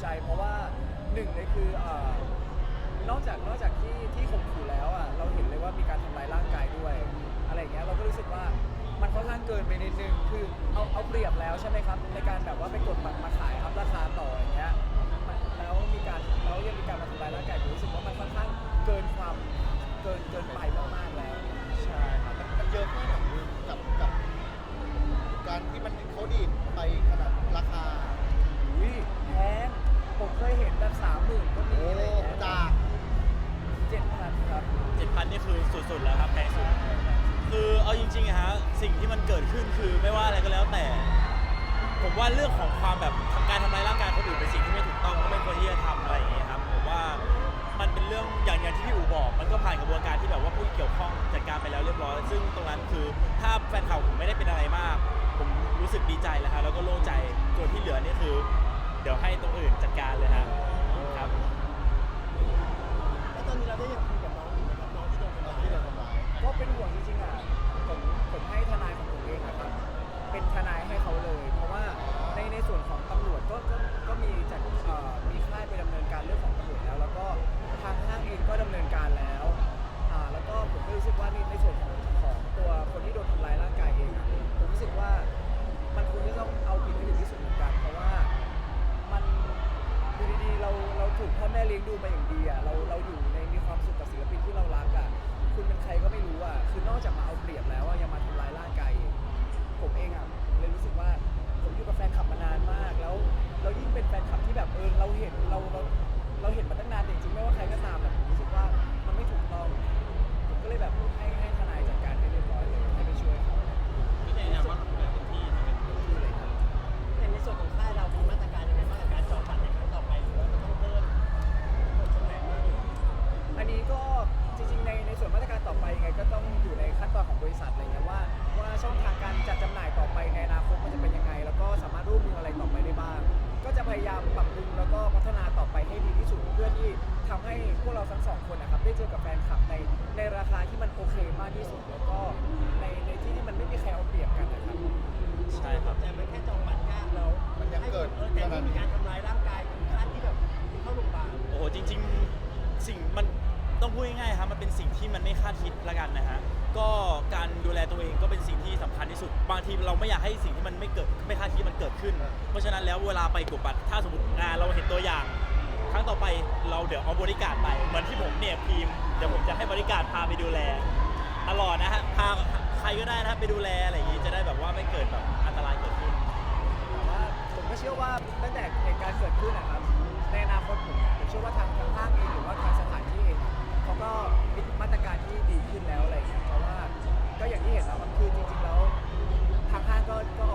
ใจเพราะว่าหนึ่งเลยคือเอ่อนอกจากนอกจากที่ที่ข่มขู่แล้วอะเราเห็นเลยว่ามีการทำลายร่างกายด้วย อะไรอย่างเงี้ยเราก็รู้สึกว่ามันค่อนข้างเกินไปนิดนึงคือเอาเอาเปรียบแล้วใช่ไหมครับ ในการแบบว่าไปกดบัตรมาขายครับราคาต่ออย่างเงี้ยมันแล้วมีการแล้วยังมีการมาทำลายร่างกายผมรู้สึกว่ามันค่อนข้าง ริงๆอะฮะสิ่งที่มันเกิดขึ้นคือไม่ว่าอะไรก็แล้วแต่ ผมว่าเรื่องของความแบบการทำร้ายร่างกายคนอื่นเป็นสิ่งที่ไม่ถูกต้องก็ไม่ควรที่จะทำอะไรอย่างเงี้ยครับผมว่ามันเป็นเรื่องอย่างอย่างที่พี่อูบอก มันก็ผ่านกระบวนการที่แบบว่าผู้ที่เกี่ยวข้องจัดการไปแล้วเรียบร้อย ซึ่งตรงนั้นคือถ้าแฟนข่าวผมไม่ได้เป็นอะไรมาก ผมรู้สึกดีใจแล้วฮะแล้วก็โล่งใจส่วนที่เหลือนี่คือ เดี๋ยวให้ตรงอื่นจัดการเลยฮะครับ แล้วตอนนี้เราได้ยังคุยายามปรับปรุงแล้วก็พัฒนาต่อไปให้ดีที่สุด เพื่อที่ทำให้พวกเราทั้งสองคนนะครับได้เจอกับแฟนคลับในในราคาที่มันโอเคมากที่สุด แล้วก็ในในที่ที่มันไม่มีใครเอาเปรียบกันนะครับ ใช่ครับ แต่มันแค่จองบัตรยากแล้วมันยังเกิดเออแต่ไม่มีการทำร้ายร่างกายถึงขั้นที่แบบเข้าโรงพยาบาล โอ้โหจริง ๆ สิ่งมัน ต้องพูดง่ายๆครับมันเป็นสิ่งที่มันไม่คาดคิดละกันนะฮะก็การดูแลตัวเองก็เป็นสิ่งที่สำคัญที่สุด บางทีเราไม่อยากให้สิ่งที่มันไม่เกิดไม่คาดคิดมันเกิดขึ้น เพราะฉะนั้นแล้วเวลาไปกดบัตรถ้าสมมติอ่าเราเห็นตัวอย่าง ครั้งต่อไปเราเดี๋ยวเอาบริการไปเหมือนที่ผมเนี่ยพีมเดี๋ยวผมจะให้บริการพาไปดูแลตลอดนะฮะพาใครก็ได้นะไปดูแลอะไรอย่างงี้จะได้แบบว่าไม่เกิดแบบอันตรายเกิดขึ้น แต่ว่าผมก็เชื่อว่าตั้งแต่เหตุการณ์เกิดขึ้นนะครับในอนาคตผมผมเชื่อว่าทางทางห้างเองหรือว่าทางสถานที่เอง เขาก็มีมาตรการที่ดีขึ้นแล้วอะไรอย่างเงี้ยเพราะว่าก็อย่างที่เห็นแล้วมันคือจริงๆแล้วทางห้างก็ก็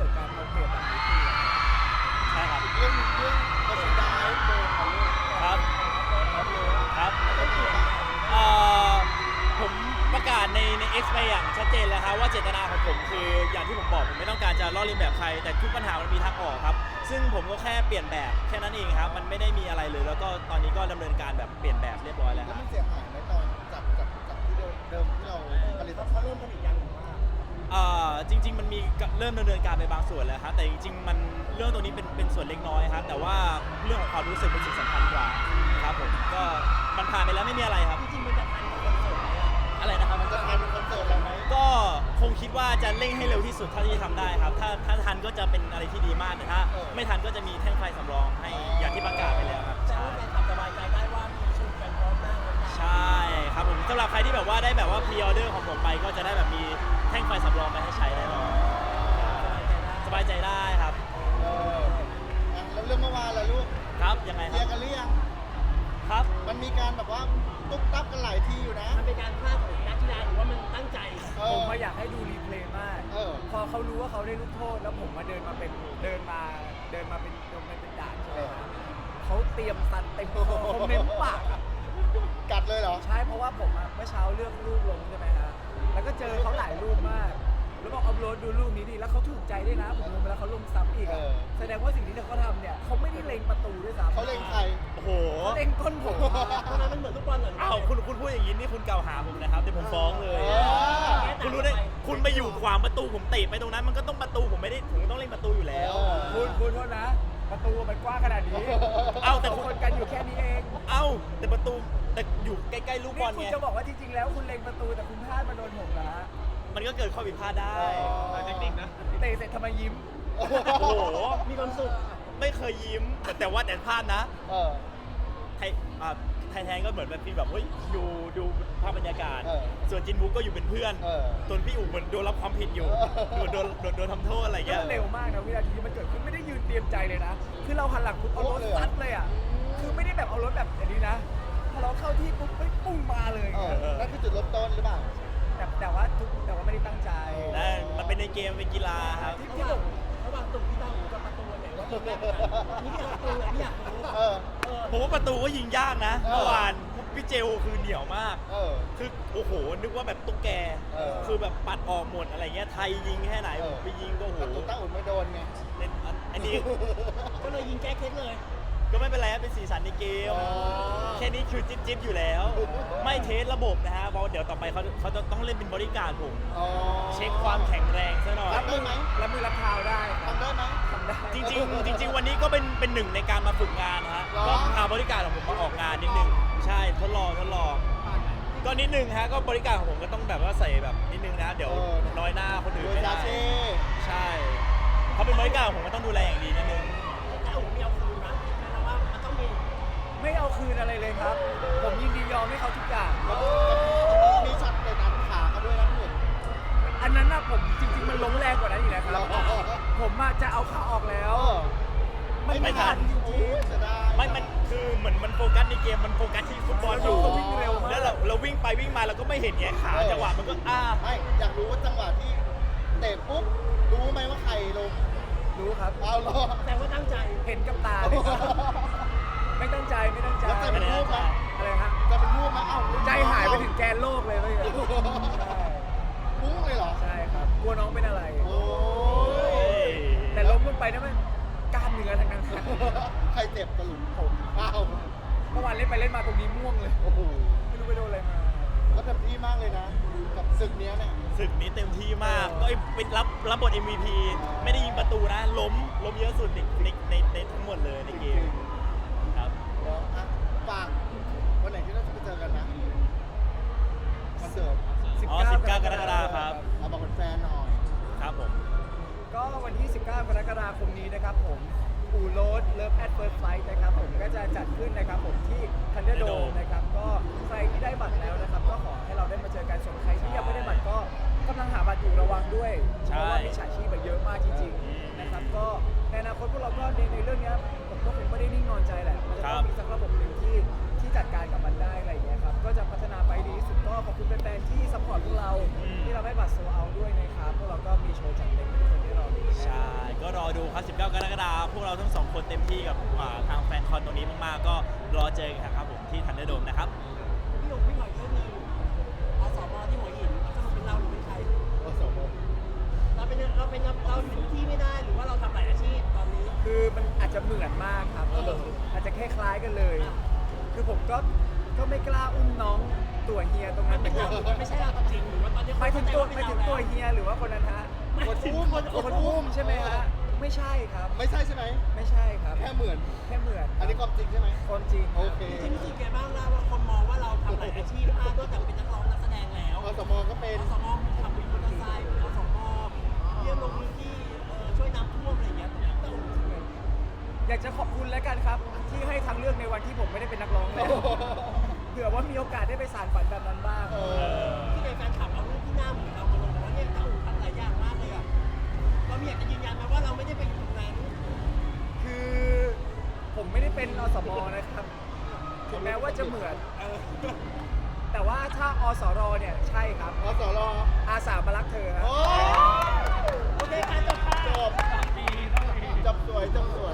กิดการเอาเปรียบแบบนี้ใช่ครับเรื่องเรื่องประสบการณ์โดนของลูกครับครับลูกครับเอ่อผมประกาศในใน X ไปอย่างชัดเจนแล้วครับว่าเจตนาของผมคืออย่างที่ผมบอกผมไม่ต้องการจะล่อเลียนแบบใคร แต่ทุกปัญหามันมีทางออกครับ ซึ่งผมก็แค่เปลี่ยนแบบแค่นั้นเองครับ มันไม่ได้มีอะไรเลย แล้วก็ตอนนี้ก็ดำเนินการแบบเปลี่ยนแบบเรียบร้อยแล้วแล้วครับ มันเสียหายไหมตอนจากจากจากที่เดิมที่เราผลิตเขาเริ่มผลิตยัง เอ่อจริง ๆ มันมีเริ่มดำเนินการไปบางส่วนแล้วครับแต่จริง ๆ มันเรื่องตรงนี้เป็นเป็นส่วนเล็กน้อยครับแต่ว่าเรื่องของความรู้สึกเป็นสิ่งสำคัญกว่าครับผมก็มันผ่านไปแล้วไม่มีอะไรครับ จริงๆมันจะทันกับคอนเสิร์ตไหมอะอะไรนะครับมันจะกลายเป็นคอนเสิร์ตเราไหมก็คงคิดว่าจะเร่งให้เร็วที่สุดเท่าที่จะทำได้ครับ ถ้าถ้าทันก็จะเป็นอะไรที่ดีมากแต่ถ้าเออไม่ทันก็จะมีแท่งไฟสำรองให้อย่างที่ประกาศไปแล้วครับแต่ใช่ว่าแฟนคลับสบายใจได้ว่ามีชุดแฟนพร้อมหน้าเลยนะใช่ครับผมสำหรับใครที่แบบว่าได้แบบว่าพรีออเดอร์ของผมไปก็จะได้แบบมี แท่งไฟสำรองไปให้ใช้แน่นอนสบายใจได้สบายใจได้ครับ เอออะแล้วเรื่องเมื่อวานล่ะลูกครับยังไงเคคลียรับร์กันหรือยังครับ มันมีการแบบว่าตุ๊กตับกันหลายทีอยู่นะ มันเป็นการพลาดของนักกีฬาหรือว่ามันตั้งใจ เอผอมมาอยากให้ดูรีเพลย์มาก เออ พอเขารู้ว่าเขาได้ลูกโทษ แล้วผมมาเดินมาเป็นเดินมาเดินมาเป็นเดินมาเป็นด่านใช่ไหมครับเขาเตรียมตัดเต็มคอเขาเม้มปากอะกัดเลยเหรอใเช้าเลือกรูปลงใช่ไหมฮะ แล้วก็เจอเขาหลายรูปมาก แล้วบอกอัพโหลดดูรูปนี้ดิ แล้วเขาถูกใจด้วยนะ ผมลงไปแล้วเขาลงซับอีกอะเออ แสดงว่าสิ่งที่เขาทำเนี่ยเขาไม่ได้เล็งประตูด้วยซ้ำเขาเล็งใคร โอ้โหเขาเล็งก้นผมทำไมมันเหมือนลูกบอลเหรออ้าวคุณคุณพูดอย่างนี้นี่คุณกล่าวหาผมนะครับเดี๋ยวผมฟ้องเลย เออ คุณรู้ได้คุณไปอยู่ขวางประตูผมเตะไปตรงนั้น มันก็ต้องประตูผมไม่ได้ผมต้องเล่นประตูอยู่แล้วคุณคุณโทษนะ ประตูมันกว้างขนาดนี้เอ้าแต่สงคนกันอยู่แค่นี้เองเอ้า แต่ประตูแต่อยู่ใกล้ๆลูกบอลนี่คุณไงจะบอกว่าจริงๆ แล้วคุณเล็งประตูแต่คุณพลาดมาโดนผมนะมันก็เกิดข้อผิดพลาดได้เทคนิคนะเตะเสร็จทำไมยิ้ม โอ้โหมีความสุขไม่เคยยิ้ม แต่ว่าแต่พลาดนะเออ ไทยอ่าไทยแทนก็เหมือนแบบฟีลแบบเฮ้ยดูดูภาพบรรยากาศ เออส่วนจินบุ๊กก็อยู่เป็นเพื่อนเออส่วนพี่อู๋เหมือนโดนรับความผิดอยู่เออ โดนโดนโดนโดนทำโทษอะไรก็เงี้ยเร็วมากนะวินาทีที่มันเกิดขึ้นไม่ได้ยืนเตรียมใจเลยนะ คือเราหันหลังปุ๊บเอารถซัดเลยอะ คือไม่ได้แบบเอารถแบบอย่างนี้นะ พอเราเข้าที่ปุ๊บไม่ปุ้งมาเลย เออนั่นคือจุดเริ่มต้นหรือเปล่า แต่แต่ว่าทุกแต่ว่าไม่ได้ตั้งใจและมันเป็นในเกมเป็นกีฬาครับ ที่ที่ที่ผผมมระหว่างตุ่มที่ตาหูกับประตูอันไหนว่ายิงยากกว่ากันนี่อยากประตูอะนี่อยากรู้เออ เออผมว่าประตูก็ยิงยากนะเออ เมื่อวานพี่เจลคือเหนียวมาก เออ คือโอ้โห นึกว่าแบบตุ๊กแก เออคือแบบปัดออกหมดอะไรเงี้ย ไทยยิงแค่ไหนเอผอมไปยิงก็โอ้โหแต่ตุ้ตั้งอุ่นไม่โดนไง เล่นอันนี้ก็เลยยิงแก้เคล็ดเลย ก็ไม่เป็นไรครับเป็นสีสันในเกมอ๋อแค่นี้คือจิ๊บจิ๊บอยู่แล้ว ไม่เทสระบบนะฮะเพราะเดี๋ยวต่อไปเขาเขาจะต้องเล่นเป็นบริการดผม อ๋อเช็คความแข็งแรงซะหน่อย รับได้ไหมรับมือรับเท้าได้ครับทำได้ไหม ทำได้จริงๆจริง ๆ วันนี้ก็เป็นเป็นหนึ่งในการมาฝึกงานนะฮะเหรอ ก็พาบริการของผมมาออกงานนิดนึง ใช่ทดลองทดลองก็นิดนึงฮะก็บริการของผมก็ต้องแบบว่าใส่แบบนิดนึงนะ เดี๋ยวเออ น้อยหน้าคนอื่นโดยไม่ซาได้เช่ใช่เขาเป็นบริการของผมก็ต้องดูแลอย่างดีนิดนึงแต่หูมีเอาคืนนะแม้ว่ามันต้องมี ไม่เอาคืนอะไรเลยครับ ผมยินดียอมให้เขาทุกอย่าง มีช็อตในนั้นขาเขาด้วยนะพี่หนุ่มอันนั้นน่ะผมจริง ๆ มันล้มแรงกว่านั้นอีกนะครับเหรอผมอะจะเอาขาออกแล้วเออมันไม่ทันจริโอ้งยเสียดายไม่มันคือเหมือนมันโฟกัสในเกมมันโฟกัสที่ฟุตบอลอยู่เขาวิ่งเร็วมาก แล้วเราเราวิ่งไปวิ่งมาเราก็ไม่เห็นไงขาจังหวะมันก็อ้า ไม่อยากรู้ว่าจังหวะที่เตะปุ๊บรู้ไหมว่าใครลงๆรู้ครับ เอาเหรอแต่ว่าตั้งใจเห็นกับตาเลยครับ ไม่ตั้งใจไม่ตั้งใจแล้วใจเป็นรูปไหม อะไรฮะจะเป็นรูปไหมเอ้าใจหายไปถึงแกนโลกเลยไม่ใช่ใช่ปุ้งเลยเหรอ ใช่ครับกลัวน้องเป็นอะไร โอ้ยแต่ล้มลงไปนะมันกล้ามเนื้อทั้งนั้นครับใครเจ็บกระหลุมผมอ้าวเมื่อวานเล่นไปเล่นมาตรงนี้ม่วงเลย โอ้โหไม่รู้ไปโดนอะไรมา ก็เต็มที่มากเลยนะ กับศึกเนี้ยเนี่ย ศึกนี้เต็มที่มาก ก็ไปรับรับบท MVP ไม่ได้ยิงประตูนะ ล้มล้มเยอะสุดในในในในทั้งหมดเลยในเกม ครับเดี๋ยวอะฝากวันไหนที่เราจะไปเจอกันนะคอนเสิร์ตอ๋อ19กรกฎาคมครับ เอาบอกแฟนๆหน่อยครับผม ก็วันที่ 19 กรกฎาคมนี้นะครับผมอูโรดเลิฟแอดเฟิร์สไฟนะครับผมก็จะจัดขึ้นนะครับผมที่ทันเดอร์โดม Thunderdome นะครับก็ใครที่ได้บัตรแล้วนะครับ ก็ขอให้เราได้มาเจอกันส่วนใครที่ยังไม่ได้บัตรก็กำลังหาบัตรอยู่ระวังด้วยใช่เพราะว่ามีฉาชีพแบบเยอะมากจริงอืม ๆนะครับก็ในอนาคตพวกเราก็ในในเรื่องเนี้ยผม ก็คงไม่ได้นิ่งนอนใจแหละ มันจะครัต้อบงมีสักระบบหนึ่งที่ที่จัดการกับมันได้อะไรอย่างเงี้ยครับ ก็จะพัฒนาไปดีที่สุดก็ขอบคุณแฟนๆที่สปอร์ตพวกเรา อืม ที่เราได้บัตรโซเอาด้วยนะครับพวกเราก็มีโชว์จัดเต็มให้ทุกคนได้รอดูใช่ ก็รอดูครับ 19 กรกฎาคมพวกเราทั้งสองคนเต็มที่กับอ่าทางแฟนคอนตรงนี้มาก ๆ ก็รอเจอกันครับผมที่ทันเดอร์โดมนะครับ พี่หนุ่มพี่หน่อยเรื่องหนึงอสมที่หัวหินสรุปเป็นเราหรือเป็นใคร โอ้โห เราเป็นเราเป็นเราอยู่ที่ไม่ได้หรือว่าเราทำหลายอาชีพตอนนี้ คือมันอาจจะเหมือนมากครับ เออ อาจจะแค่คล้ายกันเลย คือผมก็ก็ไม่กล้าอุ้มน้องตัวเฮียตรงมันั้นนเป็นเราหรือมันไม่ใช่เราจริงหรือว่าตอนนี้หมายถึงตัวหเข้มายใจถึงตัวว่าเป็นเฮียหรือว่าคนนั้นฮะเราแล้วคนอุ้มคนคนอุ้มใช่ไหมฮะไม่ใช่ครับไม่ใช่ใช่ไหม ไม่ใช่ครับแค่เหมือน แค่เหมือนอันนี้ความจริงใช่ไหม คนจริงโอเคจริงๆรู้สึกไงบ้างล่ะว่าคนมองว่าเราทำหลายอาชีพมากนอกจากเป็นนักร้องนักแสดงแล้วอสมก็เป็นอสมขับวินมอเตอ อยากจะขอบคุณแล้วกันครับ ที่ให้ทางเลือกในวันที่ผมไม่ได้เป็นนักร้องเลยเผื่อว่ามีโอกาสได้ไปสานฝันแบบนั้นบ้างที่เป็นแฟนคลับเอารูปที่หน้าเหมือนเรามาลงบว่าเนี่ยเขาทำหลายอย่างมากเลยอะเราอยากจะยืนยันมาว่าเราไม่ได้ไปอยู่ตรงนั้นคือผมไม่ได้เป็นอสมนะครับถึงแม้ว่าจะเหมือนแต่ว่าถ้าอสรเนี่ยใช่ครับ อสรอาสามารักเธอครับ โอเคการจบค่ะ จบจบสวยจบสวย